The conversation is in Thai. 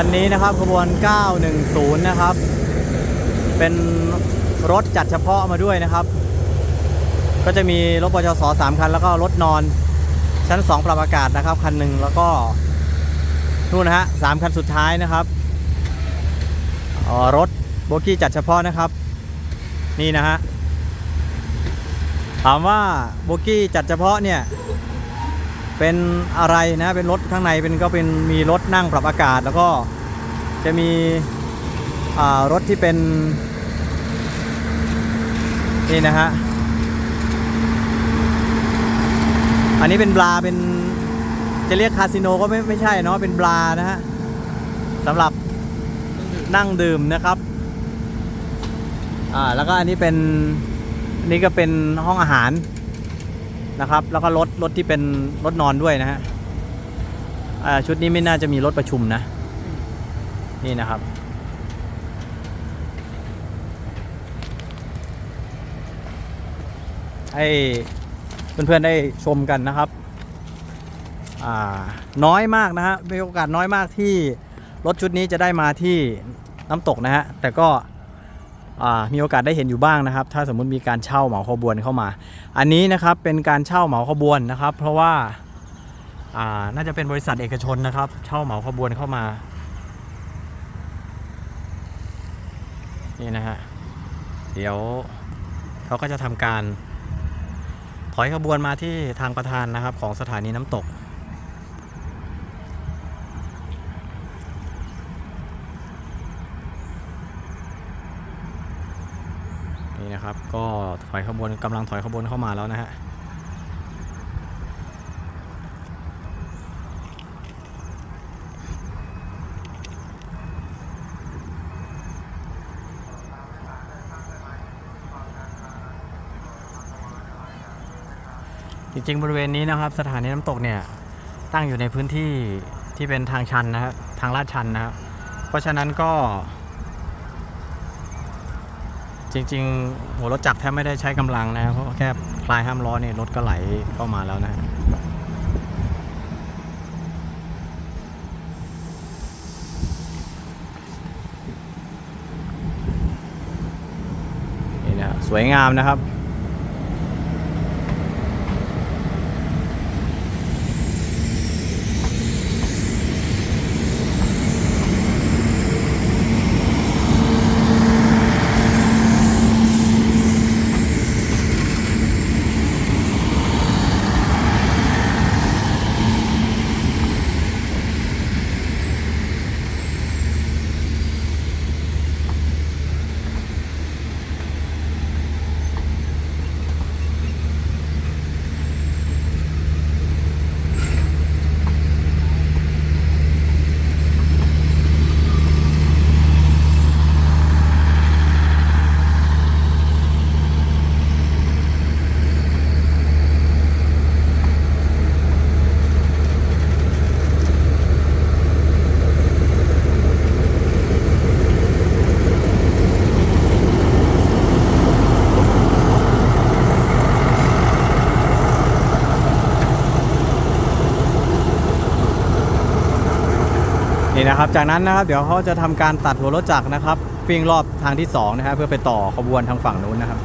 วันนี้นะครับขบวน 910 นะครับ เป็นรถจัดเฉพาะมาด้วยนะครับ ก็จะมีรถปชสสามคัน แล้วก็รถนอนชั้น 2 ปรับอากาศนะครับ คันหนึ่งแล้วก็นู่นนะฮะสามคันสุดท้ายนะครับออรถโบกี้จัดเฉพาะนะครับ นี่นะฮะถามว่าโบกี้จัดเฉพาะเนี่ย เป็นอะไรนะเป็นรถข้างในเป็นก็เป็นมีรถนั่งปรับอากาศ แล้วก็จะมีรถที่เป็นนี่นะฮะอันนี้เป็นบลาเป็นจะเรียกคาสิโนก็ไม่ไม่ใช่เนาะเป็นบลานะฮะสำหรับนั่งดื่มนะครับอ่าแล้วก็อันนี้เป็นนนี้ก็เป็นห้องอาหาร นะครับ แล้วก็รถรถที่เป็นรถนอนด้วยนะฮะชุดนี้ไม่น่าจะมีรถประชุมนะ นี่นะครับ ให้เพื่อนๆได้ชมกันนะครับน้อยมากนะฮะมีโอกาสน้อยมากที่รถชุดนี้จะได้มาที่น้ำตกนะฮะแต่ก็ มีโอกาสได้เห็นอยู่บ้างนะครับ ถ้าสมมุติมีการเช่าเหมาขบวนเข้ามา อันนี้นะครับเป็นการเช่าเหมาขบวนนะครับ เพราะว่าอ่าน่าจะเป็นบริษัทเอกชนนะครับ เช่าเหมาขบวนเข้ามานี่นะฮะเดี๋ยวเขาก็จะทำการถอยขบวนมาที่ทางประธานนะครับของสถานีน้ำตก นี่นะครับ ก็ถอยขบวนกำลังถอยขบวนเข้ามาแล้วนะฮะจริงๆบริเวณนี้นะครับ สถานีน้ำตกเนี่ยตั้งอยู่ในพื้นที่ที่เป็นทางชันนะครับทางลาดชันนะครับเพราะฉะนั้นก็ จริงๆหัวรถจักรแทบไม่ได้ใช้กำลังนะเพราะแค่คลายห้ามล้อเนี่ยรถก็ไหลเข้ามาแล้วนะฮะนี่นะสวยงามนะครับ นี่นะครับ จากนั้นนะครับเดี๋ยวเขาจะทำการตัดหัวรถจักรนะครับวิ่งรอบทางที่2นะครับเพื่อไปต่อขบวนทางฝั่งนู้นนะครับ